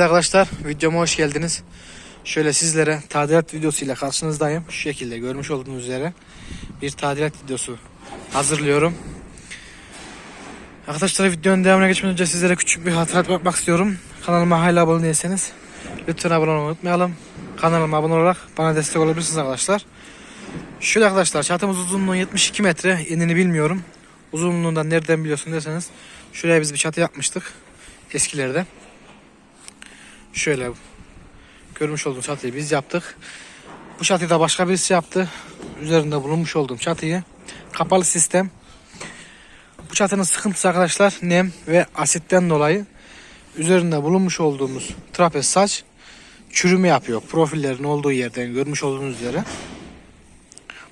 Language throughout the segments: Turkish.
Arkadaşlar videoma hoş geldiniz. Şöyle sizlere tadilat videosuyla karşınızdayım. Şu şekilde görmüş olduğunuz üzere bir tadilat videosu hazırlıyorum. Arkadaşlar videonun devamına geçmeden önce sizlere küçük bir hatırat bırakmak istiyorum. Kanalıma hala abone değilseniz lütfen abone olmayı unutmayalım. Kanalıma abone olarak bana destek olabilirsiniz arkadaşlar. Şöyle arkadaşlar çatımız uzunluğu 72 metre. Enini bilmiyorum. Uzunluğundan nereden biliyorsun derseniz şuraya biz bir çatı yapmıştık eskilerde. Şöyle görmüş olduğunuz çatıyı biz yaptık. Bu çatıyı da başka birisi yaptı. Üzerinde bulunmuş olduğum çatıyı. Kapalı sistem. Bu çatının sıkıntısı arkadaşlar nem ve asitten dolayı üzerinde bulunmuş olduğumuz trapez saç çürüme yapıyor. Profillerin olduğu yerden görmüş olduğunuz üzere.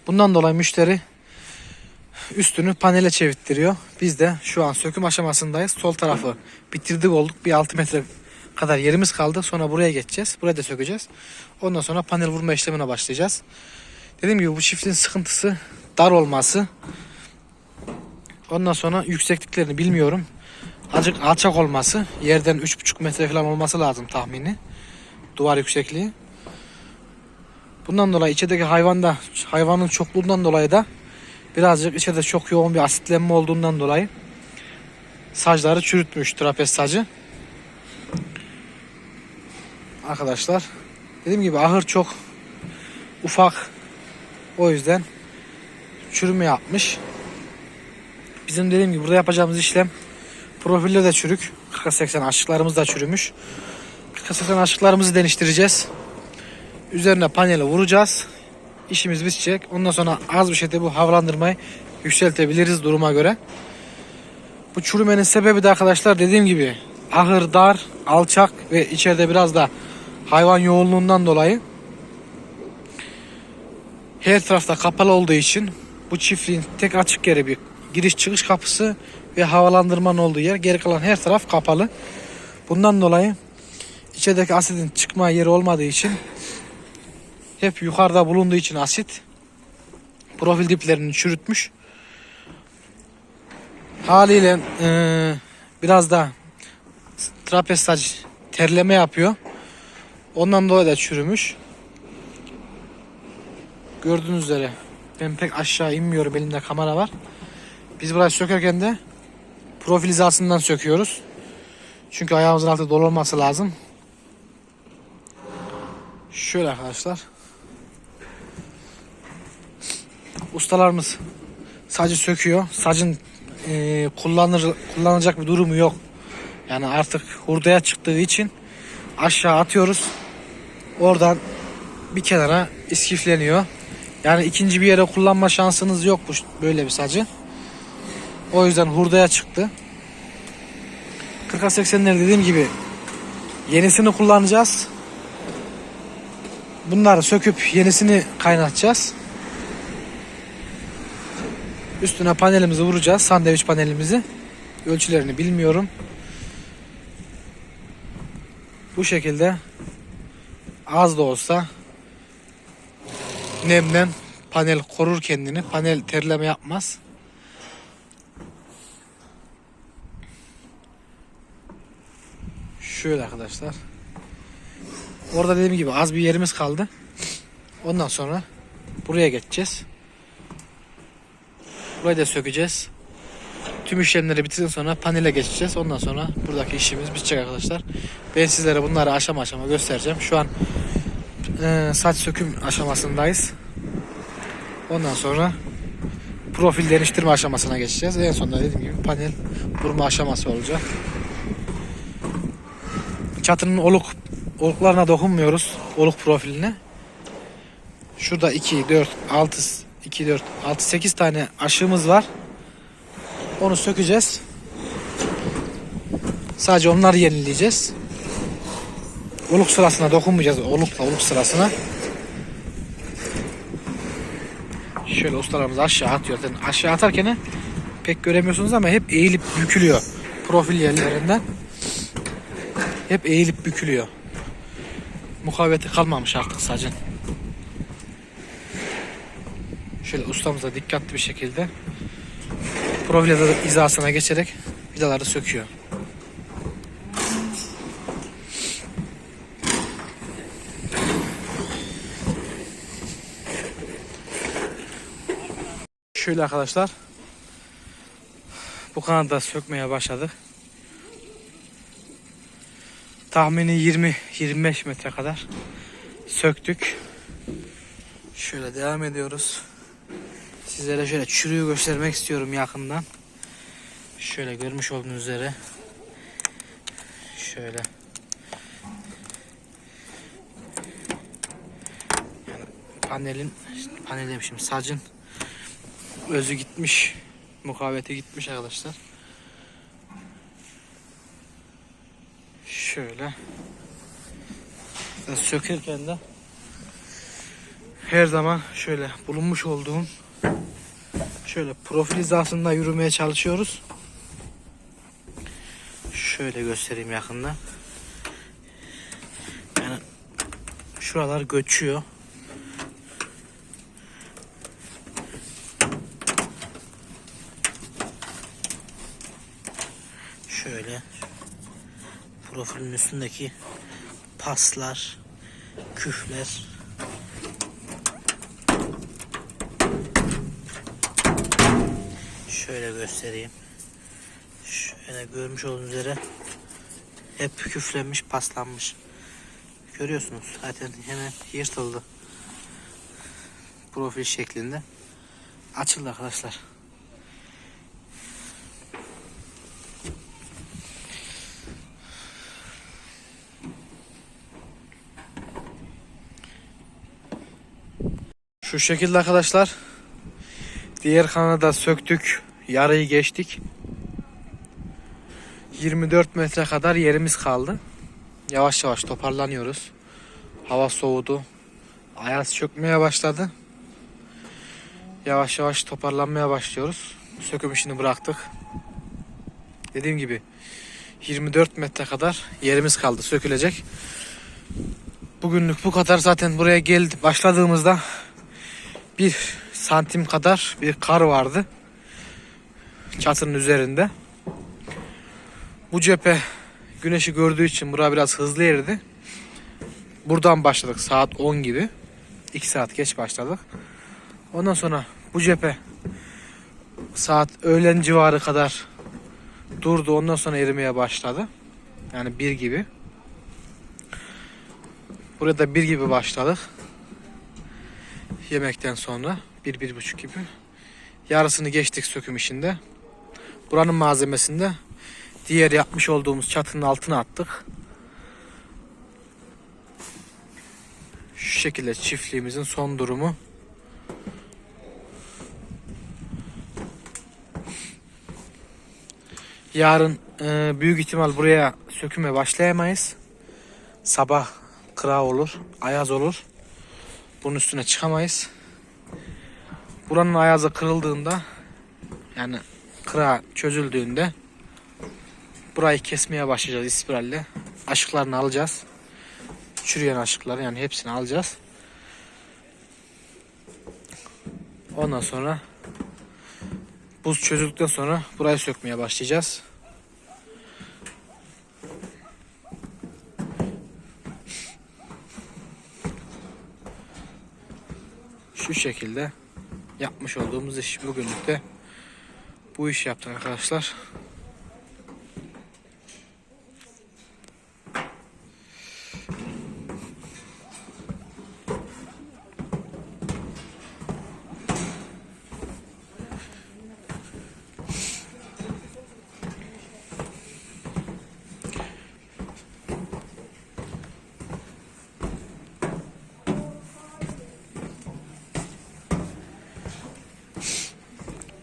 Bundan dolayı müşteri üstünü panele çevirttiriyor. Biz de şu an söküm aşamasındayız. Sol tarafı bitirdik olduk. Bir 6 metre kadar yerimiz kaldı. Sonra buraya geçeceğiz. Buraya da sökeceğiz. Ondan sonra panel vurma işlemine başlayacağız. Dediğim gibi bu çiftin sıkıntısı dar olması. Ondan sonra yüksekliklerini bilmiyorum. Azıcık alçak olması. Yerden 3,5 metre falan olması lazım tahmini. Duvar yüksekliği. Bundan dolayı içerideki hayvanda hayvanın çokluğundan dolayı da birazcık içeride çok yoğun bir asitlenme olduğundan dolayı sacları çürütmüş trapez sacı. Arkadaşlar dediğim gibi ahır çok ufak o yüzden çürüme yapmış. Bizim dediğim gibi burada yapacağımız işlem profiller de çürük. 40-80 aşıklarımız da çürümüş. 40-80 aşıklarımızı deniştireceğiz. Üzerine paneli vuracağız. İşimiz bitecek. Ondan sonra az bir şeyde bu havalandırmayı yükseltebiliriz duruma göre. Bu çürümenin sebebi de arkadaşlar dediğim gibi ahır dar, alçak ve içeride biraz da hayvan yoğunluğundan dolayı her tarafta kapalı olduğu için bu çiftliğin tek açık yeri bir giriş çıkış kapısı ve havalandırmanın olduğu yer. Geri kalan her taraf kapalı. Bundan dolayı içerideki asidin çıkma yeri olmadığı için hep yukarıda bulunduğu için asit profil diplerini çürütmüş. Haliyle eee, biraz da trapez terleme yapıyor. Ondan dolayı da çürümüş. Gördüğünüz üzere ben pek aşağı inmiyorum elimde kamera var. Biz burayı sökerken de profil hizasından söküyoruz. Çünkü ayağımızın altı dolu olması lazım. Şöyle arkadaşlar. Ustalarımız sacı söküyor. Sacın eee, kullanır kullanacak bir durumu yok. Yani artık hurdaya çıktığı için aşağı atıyoruz. Oradan bir kenara iskifleniyor. Yani ikinci bir yere kullanma şansınız yok bu böyle bir sacı. O yüzden hurdaya çıktı. 40'a 80'ler dediğim gibi yenisini kullanacağız. Bunları söküp yenisini kaynatacağız. Üstüne panelimizi vuracağız. Sandviç panelimizi. Ölçülerini bilmiyorum. Bu şekilde az da olsa nemden panel korur kendini. Panel terleme yapmaz. Şöyle arkadaşlar. Orada dediğim gibi az bir yerimiz kaldı. Ondan sonra buraya geçeceğiz. Burayı da sökeceğiz. Tüm işlemleri bitirdikten sonra panele geçeceğiz. Ondan sonra buradaki işimiz bitecek arkadaşlar. Ben sizlere bunları aşama aşama göstereceğim. Şu an e, saç söküm aşamasındayız. Ondan sonra profil değiştirme aşamasına geçeceğiz. En sonunda dediğim gibi panel vurma aşaması olacak. Çatının oluk oluklarına dokunmuyoruz. Oluk profiline. Şurada 2, 4, 6, 2, 4, 6, 8 tane aşığımız var. Onu sökeceğiz. Sadece onları yenileyeceğiz. Oluk sırasına dokunmayacağız. Olukla oluk sırasına. Şöyle ustalarımız aşağı atıyor. Zaten aşağı atarken pek göremiyorsunuz ama hep eğilip bükülüyor. Profil yerlerinden. Hep eğilip bükülüyor. Mukavveti kalmamış artık sacın. Şöyle ustamıza dikkatli bir şekilde profil hizasına geçerek vidaları söküyor. Şöyle arkadaşlar bu kanadı sökmeye başladık. Tahmini 20-25 metre kadar söktük. Şöyle devam ediyoruz. Sizlere şöyle çürüğü göstermek istiyorum yakından. Şöyle görmüş olduğunuz üzere. Şöyle. Yani panelin panel demişim sacın özü gitmiş. Mukaveti gitmiş arkadaşlar. Şöyle. Sökerken de her zaman şöyle bulunmuş olduğum şöyle profil hizasında yürümeye çalışıyoruz. Şöyle göstereyim yakından. Yani şuralar göçüyor. Şöyle profilin üstündeki paslar, küfler Şöyle göstereyim. Şöyle görmüş olduğunuz üzere hep küflenmiş, paslanmış. Görüyorsunuz zaten hemen yırtıldı. Profil şeklinde. Açıldı arkadaşlar. Şu şekilde arkadaşlar. Diğer kanalı da söktük. Yarıyı geçtik. 24 metre kadar yerimiz kaldı. Yavaş yavaş toparlanıyoruz. Hava soğudu. Ayaz çökmeye başladı. Yavaş yavaş toparlanmaya başlıyoruz. Söküm işini bıraktık. Dediğim gibi 24 metre kadar yerimiz kaldı sökülecek. Bugünlük bu kadar zaten buraya geldi başladığımızda bir santim kadar bir kar vardı. Çatının üzerinde. Bu cephe güneşi gördüğü için bura biraz hızlı eridi. Buradan başladık saat 10 gibi. 2 saat geç başladık. Ondan sonra bu cephe saat öğlen civarı kadar durdu. Ondan sonra erimeye başladı. Yani bir gibi. Burada bir gibi başladık. Yemekten sonra bir, bir buçuk gibi. Yarısını geçtik söküm işinde. Buranın malzemesinde diğer yapmış olduğumuz çatının altına attık. Şu şekilde çiftliğimizin son durumu. Yarın e, büyük ihtimal buraya söküme başlayamayız. Sabah kıra olur, ayaz olur. Bunun üstüne çıkamayız. Buranın ayazı kırıldığında yani kıra çözüldüğünde burayı kesmeye başlayacağız ispiralle. Aşıklarını alacağız. Çürüyen aşıkları yani hepsini alacağız. Ondan sonra buz çözüldükten sonra burayı sökmeye başlayacağız. Şu şekilde yapmış olduğumuz iş bugünlük de bu iş yaptık arkadaşlar.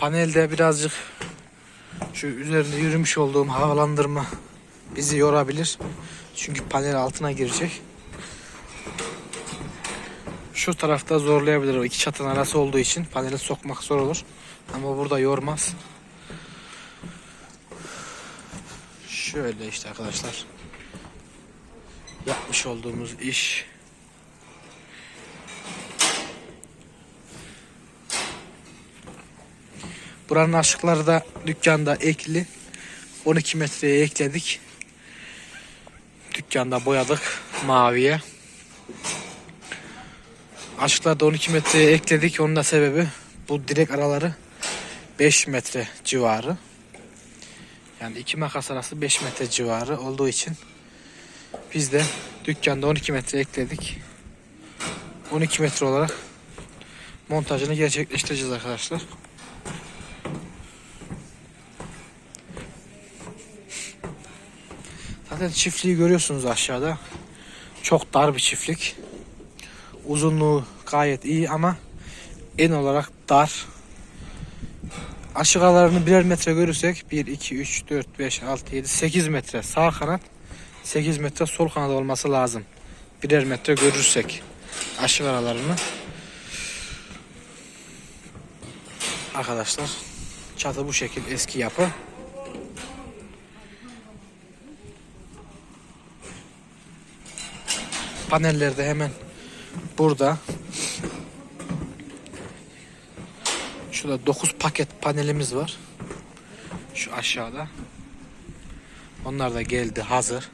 Panelde birazcık şu üzerinde yürümüş olduğum havalandırma bizi yorabilir. Çünkü panel altına girecek. Şu tarafta zorlayabilir. O iki çatının arası olduğu için paneli sokmak zor olur. Ama burada yormaz. Şöyle işte arkadaşlar. Yapmış olduğumuz iş. Buranın aşıkları da dükkanda ekli. 12 metreye ekledik. Dükkanda boyadık maviye. Aşıkları da 12 metreye ekledik. Onun da sebebi bu direk araları 5 metre civarı. Yani iki makas arası 5 metre civarı olduğu için biz de dükkanda 12 metre ekledik. 12 metre olarak montajını gerçekleştireceğiz arkadaşlar. Zaten çiftliği görüyorsunuz aşağıda. Çok dar bir çiftlik. Uzunluğu gayet iyi ama en olarak dar. Aşağılarını birer metre görürsek 1, 2, 3, 4, 5, 6, 7, 8 metre sağ kanat 8 metre sol kanat olması lazım. Birer metre görürsek aşık aralarını. Arkadaşlar çatı bu şekil eski yapı. Paneller de hemen burada. Şurada 9 paket panelimiz var. Şu aşağıda. Onlar da geldi hazır.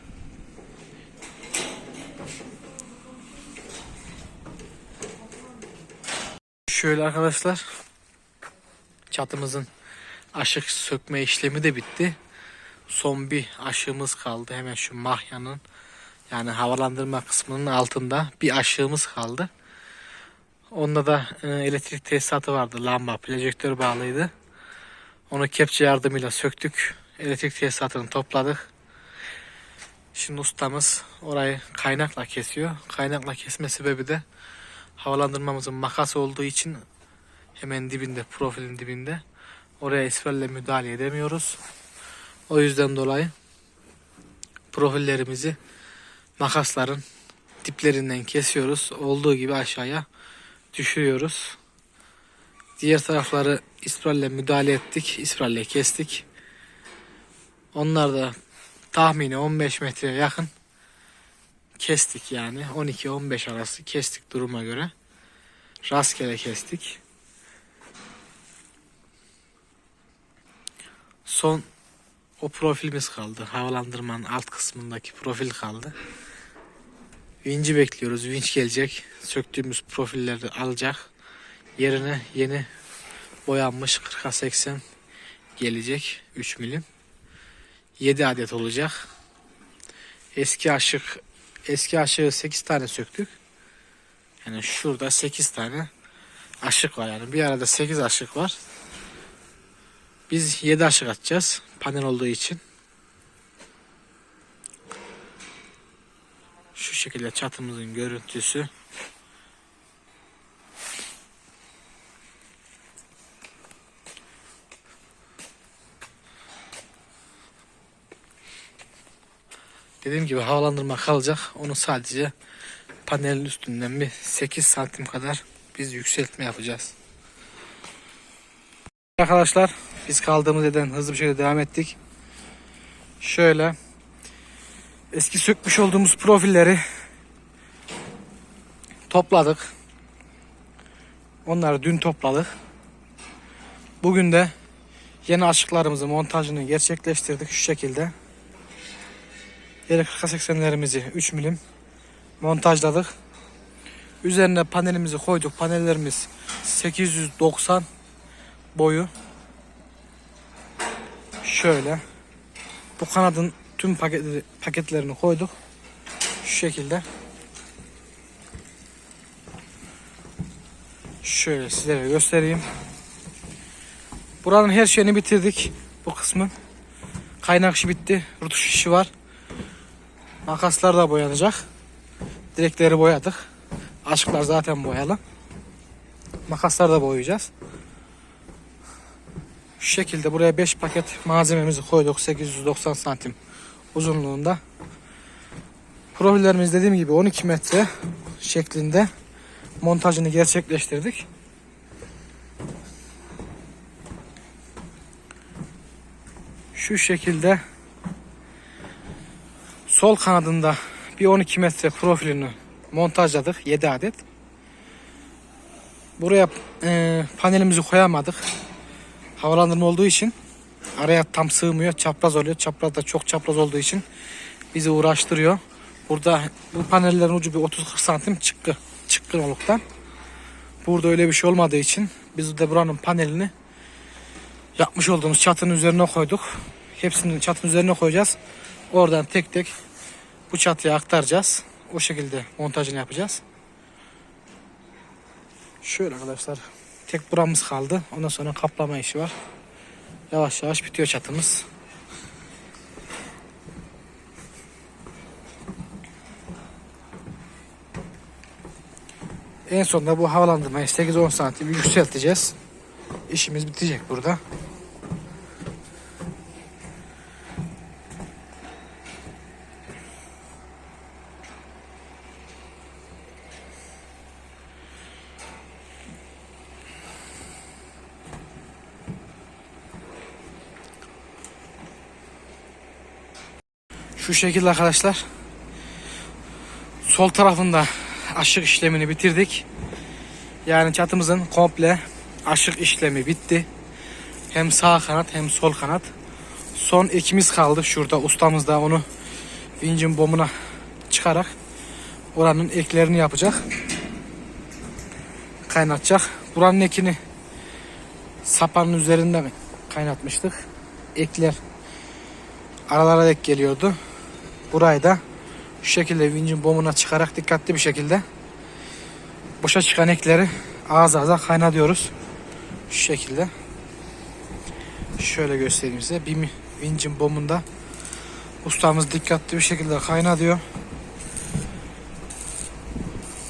Şöyle arkadaşlar. Çatımızın aşık sökme işlemi de bitti. Son bir aşığımız kaldı. Hemen şu mahyanın yani havalandırma kısmının altında bir aşığımız kaldı. Onda da e, elektrik tesisatı vardı. Lamba, projektör bağlıydı. Onu kepçe yardımıyla söktük. Elektrik tesisatını topladık. Şimdi ustamız orayı kaynakla kesiyor. Kaynakla kesme sebebi de havalandırmamızın makas olduğu için hemen dibinde, profilin dibinde. Oraya esferle müdahale edemiyoruz. O yüzden dolayı profillerimizi makasların diplerinden kesiyoruz. Olduğu gibi aşağıya düşürüyoruz. Diğer tarafları ispralle müdahale ettik. İspralle kestik. Onlar da tahmini 15 metreye yakın kestik yani. 12-15 arası kestik duruma göre. Rastgele kestik. Son o profilimiz kaldı. Havalandırmanın alt kısmındaki profil kaldı. Vinci bekliyoruz. Vinç gelecek. Söktüğümüz profilleri alacak. Yerine yeni boyanmış 40'a 80 gelecek. 3 milim. 7 adet olacak. Eski aşık eski aşığı 8 tane söktük. Yani şurada 8 tane aşık var yani. Bir arada 8 aşık var. Biz 7 aşık atacağız. Panel olduğu için. Şu şekilde çatımızın görüntüsü. Dediğim gibi havalandırma kalacak. Onu sadece panelin üstünden bir 8 santim kadar biz yükseltme yapacağız. Arkadaşlar biz kaldığımız yerden hızlı bir şekilde devam ettik. Şöyle eski sökmüş olduğumuz profilleri topladık. Onları dün topladık. Bugün de yeni açıklarımızı montajını gerçekleştirdik şu şekilde. Yere 40-80'lerimizi 3 milim montajladık. Üzerine panelimizi koyduk. Panellerimiz 890 boyu. Şöyle. Bu kanadın tüm paketleri, paketlerini koyduk. Şu şekilde. Şöyle sizlere göstereyim. Buranın her şeyini bitirdik. Bu kısmın. Kaynak işi bitti. Rutuş işi var. Makaslar da boyanacak. Direkleri boyadık. Aşıklar zaten boyalı. Makaslar da boyayacağız. Şu şekilde buraya 5 paket malzememizi koyduk. 890 santim uzunluğunda. Profillerimiz dediğim gibi 12 metre şeklinde montajını gerçekleştirdik. Şu şekilde sol kanadında bir 12 metre profilini montajladık 7 adet. Buraya e, panelimizi koyamadık. Havalandırma olduğu için araya tam sığmıyor. Çapraz oluyor. Çapraz da çok çapraz olduğu için bizi uğraştırıyor. Burada bu panellerin ucu bir 30-40 santim çıkkı. Çıkkın oluktan. Burada öyle bir şey olmadığı için biz de buranın panelini yapmış olduğumuz çatının üzerine koyduk. Hepsini çatının üzerine koyacağız. Oradan tek tek bu çatıya aktaracağız. O şekilde montajını yapacağız. Şöyle arkadaşlar. Tek buramız kaldı. Ondan sonra kaplama işi var. Yavaş yavaş bitiyor çatımız. En sonunda bu havalandırmayı 8-10 santim yükselteceğiz. İşimiz bitecek burada. Şu şekilde arkadaşlar. Sol tarafında aşık işlemini bitirdik. Yani çatımızın komple aşık işlemi bitti. Hem sağ kanat hem sol kanat. Son ekimiz kaldı şurada ustamız da onu vincin bomuna çıkarak oranın eklerini yapacak. Kaynatacak. Buranın ekini sapanın üzerinde mi kaynatmıştık. Ekler aralara dek geliyordu. Burayı da şu şekilde vincin bomuna çıkarak dikkatli bir şekilde boşa çıkan ekleri ağız ağza kaynatıyoruz. Şu şekilde. Şöyle göstereyim size. Bir vincin bomunda ustamız dikkatli bir şekilde kaynatıyor.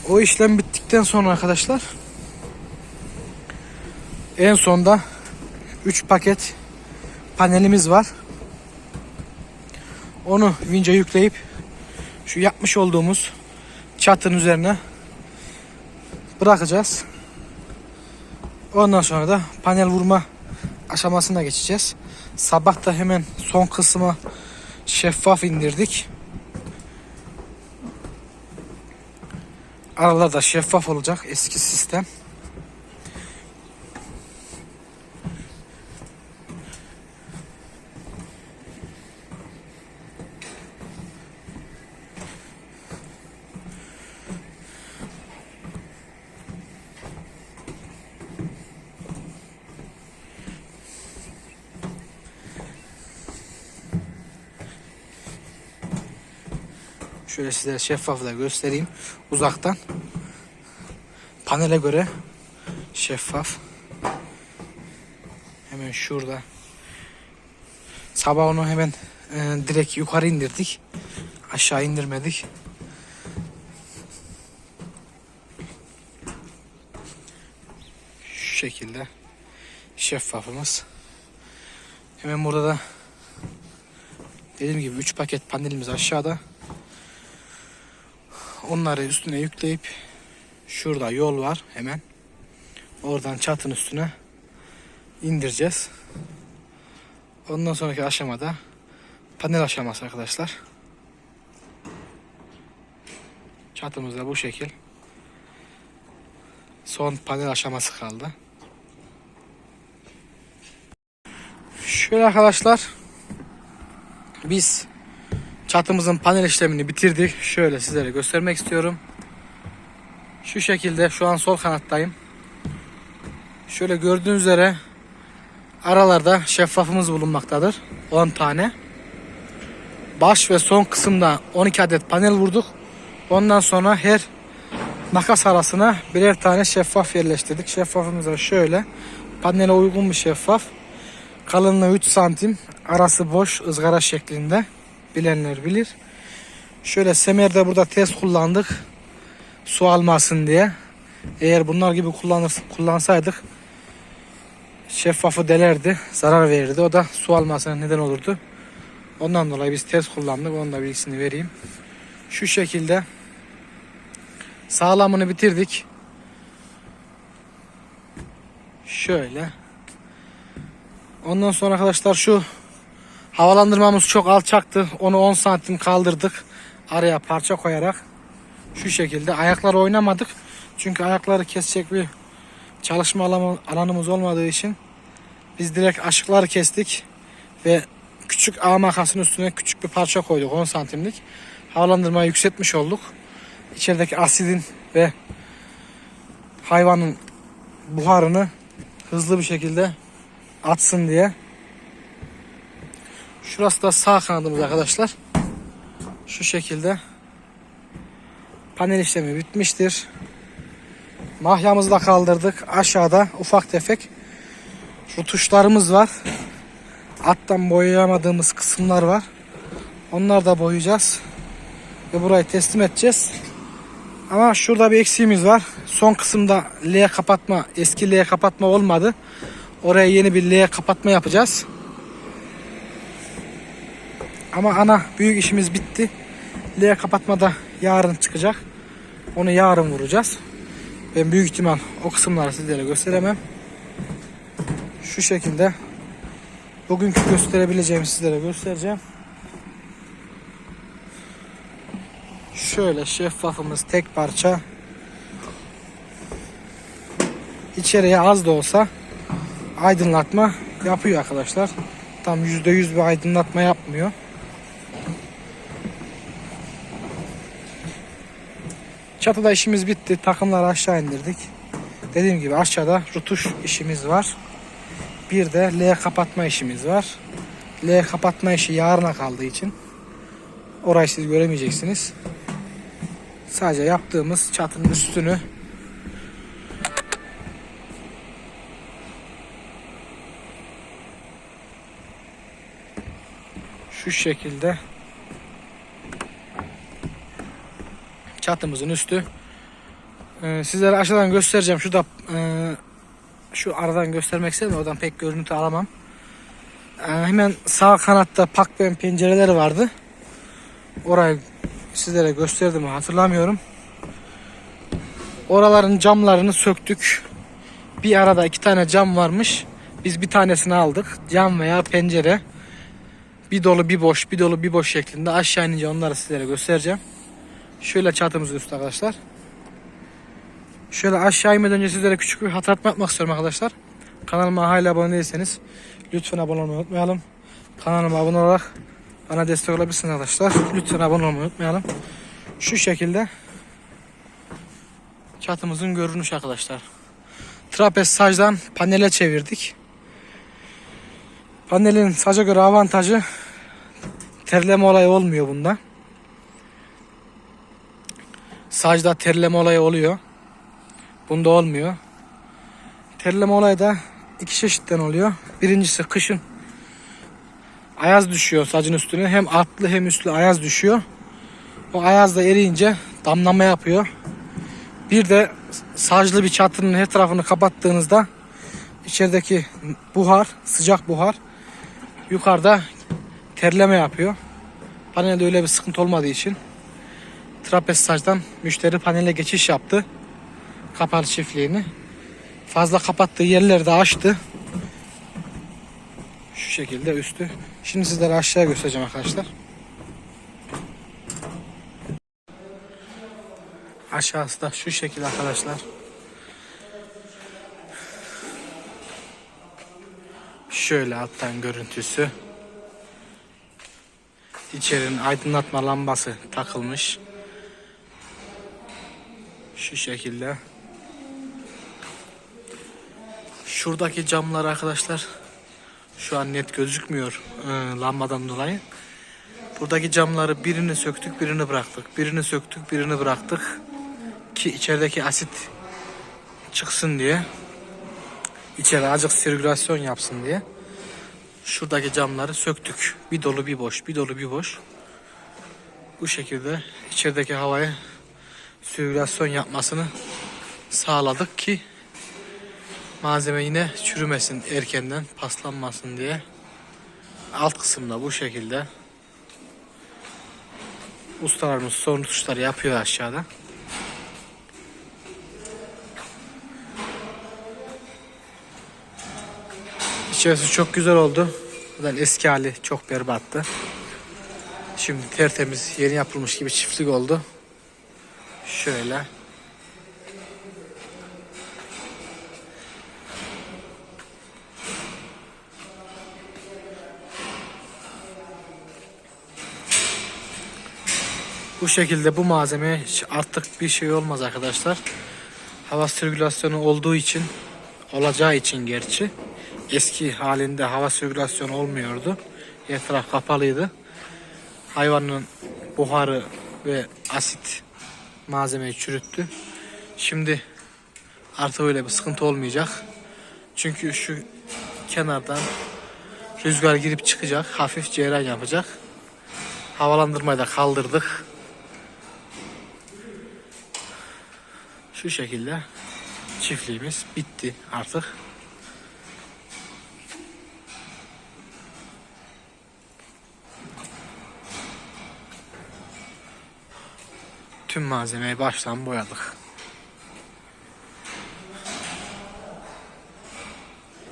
O işlem bittikten sonra arkadaşlar en sonda 3 paket panelimiz var. Onu vince yükleyip şu yapmış olduğumuz çatının üzerine bırakacağız. Ondan sonra da panel vurma aşamasına geçeceğiz. Sabah da hemen son kısmı şeffaf indirdik. Aralar da şeffaf olacak eski sistem. Şöyle size şeffafla göstereyim uzaktan. Panele göre şeffaf. Hemen şurada. Sabah onu hemen e, direkt yukarı indirdik. Aşağı indirmedik. Şu şekilde şeffafımız. Hemen burada da dediğim gibi 3 paket panelimiz aşağıda. Onları üstüne yükleyip şurada yol var hemen. Oradan çatın üstüne indireceğiz. Ondan sonraki aşamada panel aşaması arkadaşlar. Çatımız da bu şekil. Son panel aşaması kaldı. Şöyle arkadaşlar biz Çatımızın panel işlemini bitirdik. Şöyle sizlere göstermek istiyorum. Şu şekilde şu an sol kanattayım. Şöyle gördüğünüz üzere aralarda şeffafımız bulunmaktadır. 10 tane. Baş ve son kısımda 12 adet panel vurduk. Ondan sonra her makas arasına birer tane şeffaf yerleştirdik. Şeffafımız da şöyle. Panele uygun bir şeffaf. Kalınlığı 3 santim. Arası boş ızgara şeklinde bilenler bilir. Şöyle semerde burada test kullandık. Su almasın diye. Eğer bunlar gibi kullanır, kullansaydık şeffafı delerdi, zarar verirdi. O da su almasına neden olurdu. Ondan dolayı biz test kullandık. Onun da bilgisini vereyim. Şu şekilde sağlamını bitirdik. Şöyle. Ondan sonra arkadaşlar şu Havalandırmamız çok alçaktı. Onu 10 santim kaldırdık. Araya parça koyarak. Şu şekilde. Ayakları oynamadık. Çünkü ayakları kesecek bir çalışma alanımız olmadığı için biz direkt aşıkları kestik ve küçük ağ makasının üstüne küçük bir parça koyduk 10 santimlik. Havalandırmayı yükseltmiş olduk. İçerideki asidin ve hayvanın buharını hızlı bir şekilde atsın diye. Şurası da sağ kanadımız arkadaşlar. Şu şekilde. Panel işlemi bitmiştir. Mahyamızı da kaldırdık. Aşağıda ufak tefek rutuşlarımız var. Alttan boyayamadığımız kısımlar var. Onları da boyayacağız. Ve burayı teslim edeceğiz. Ama şurada bir eksiğimiz var. Son kısımda L kapatma, eski L kapatma olmadı. Oraya yeni bir L kapatma yapacağız. Ama ana büyük işimiz bitti. L kapatma da yarın çıkacak. Onu yarın vuracağız. Ben büyük ihtimal o kısımları sizlere gösteremem. Şu şekilde bugünkü gösterebileceğimi sizlere göstereceğim. Şöyle şeffafımız tek parça. İçeriye az da olsa aydınlatma yapıyor arkadaşlar. Tam %100 bir aydınlatma yapmıyor. Çatıda işimiz bitti. Takımları aşağı indirdik. Dediğim gibi aşağıda rutuş işimiz var. Bir de L kapatma işimiz var. L kapatma işi yarına kaldığı için orayı siz göremeyeceksiniz. Sadece yaptığımız çatının üstünü şu şekilde çatımızın üstü. Ee, sizlere aşağıdan göstereceğim. Şurada e, şu aradan göstermek istedim. Oradan pek görüntü alamam. Ee, hemen sağ kanatta pakben pencereleri vardı. Orayı sizlere gösterdim hatırlamıyorum. Oraların camlarını söktük. Bir arada iki tane cam varmış. Biz bir tanesini aldık. Cam veya pencere. Bir dolu bir boş, bir dolu bir boş şeklinde aşağı inince onları sizlere göstereceğim. Şöyle çatımızın üstü arkadaşlar. Şöyle aşağı inmeden önce sizlere küçük bir hatırlatma yapmak istiyorum arkadaşlar. Kanalıma hala abone değilseniz lütfen abone olmayı unutmayalım. Kanalıma abone olarak bana destek olabilirsiniz arkadaşlar. Lütfen abone olmayı unutmayalım. Şu şekilde çatımızın görünüşü arkadaşlar. Trapez sacdan panele çevirdik. Panelin saca göre avantajı terleme olayı olmuyor bunda. Sacda terleme olayı oluyor. Bunda olmuyor. Terleme olayı da iki çeşitten oluyor. Birincisi kışın ayaz düşüyor sacın üstüne. Hem altlı hem üstlü ayaz düşüyor. O ayaz da eriyince damlama yapıyor. Bir de saclı bir çatının her tarafını kapattığınızda içerideki buhar, sıcak buhar yukarıda terleme yapıyor. Panelde öyle bir sıkıntı olmadığı için trapez müşteri panele geçiş yaptı. Kapalı çiftliğini. Fazla kapattığı yerleri de açtı. Şu şekilde üstü. Şimdi sizlere aşağıya göstereceğim arkadaşlar. Aşağısı da şu şekilde arkadaşlar. Şöyle alttan görüntüsü. İçerinin aydınlatma lambası takılmış. Şu şekilde. Şuradaki camlar arkadaşlar şu an net gözükmüyor e, lambadan dolayı. Buradaki camları birini söktük birini bıraktık. Birini söktük birini bıraktık. Ki içerideki asit çıksın diye. İçeri azıcık sirkülasyon yapsın diye. Şuradaki camları söktük. Bir dolu bir boş, bir dolu bir boş. Bu şekilde içerideki havayı sirkülasyon yapmasını sağladık ki malzeme yine çürümesin erkenden paslanmasın diye. Alt kısımda bu şekilde. Ustalarımız son tuşları yapıyor aşağıda. İçerisi çok güzel oldu. Zaten eski hali çok berbattı. Şimdi tertemiz yeni yapılmış gibi çiftlik oldu. Şöyle. Bu şekilde bu malzeme artık bir şey olmaz arkadaşlar. Hava sirkülasyonu olduğu için olacağı için gerçi eski halinde hava sirkülasyonu olmuyordu. Etraf kapalıydı. Hayvanın buharı ve asit malzemeyi çürüttü. Şimdi artık öyle bir sıkıntı olmayacak. Çünkü şu kenardan rüzgar girip çıkacak. Hafif ceyran yapacak. Havalandırmayı da kaldırdık. Şu şekilde çiftliğimiz bitti artık. Tüm malzemeyi baştan boyadık.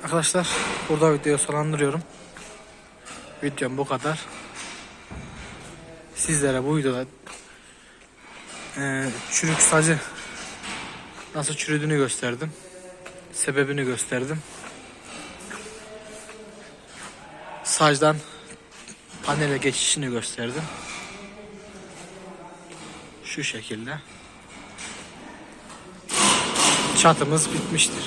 Arkadaşlar burada videoyu sonlandırıyorum. Videom bu kadar. Sizlere bu videoda eee, çürük sacı nasıl çürüdüğünü gösterdim. Sebebini gösterdim. Sacdan panele geçişini gösterdim. Şu şekilde. Çatımız bitmiştir.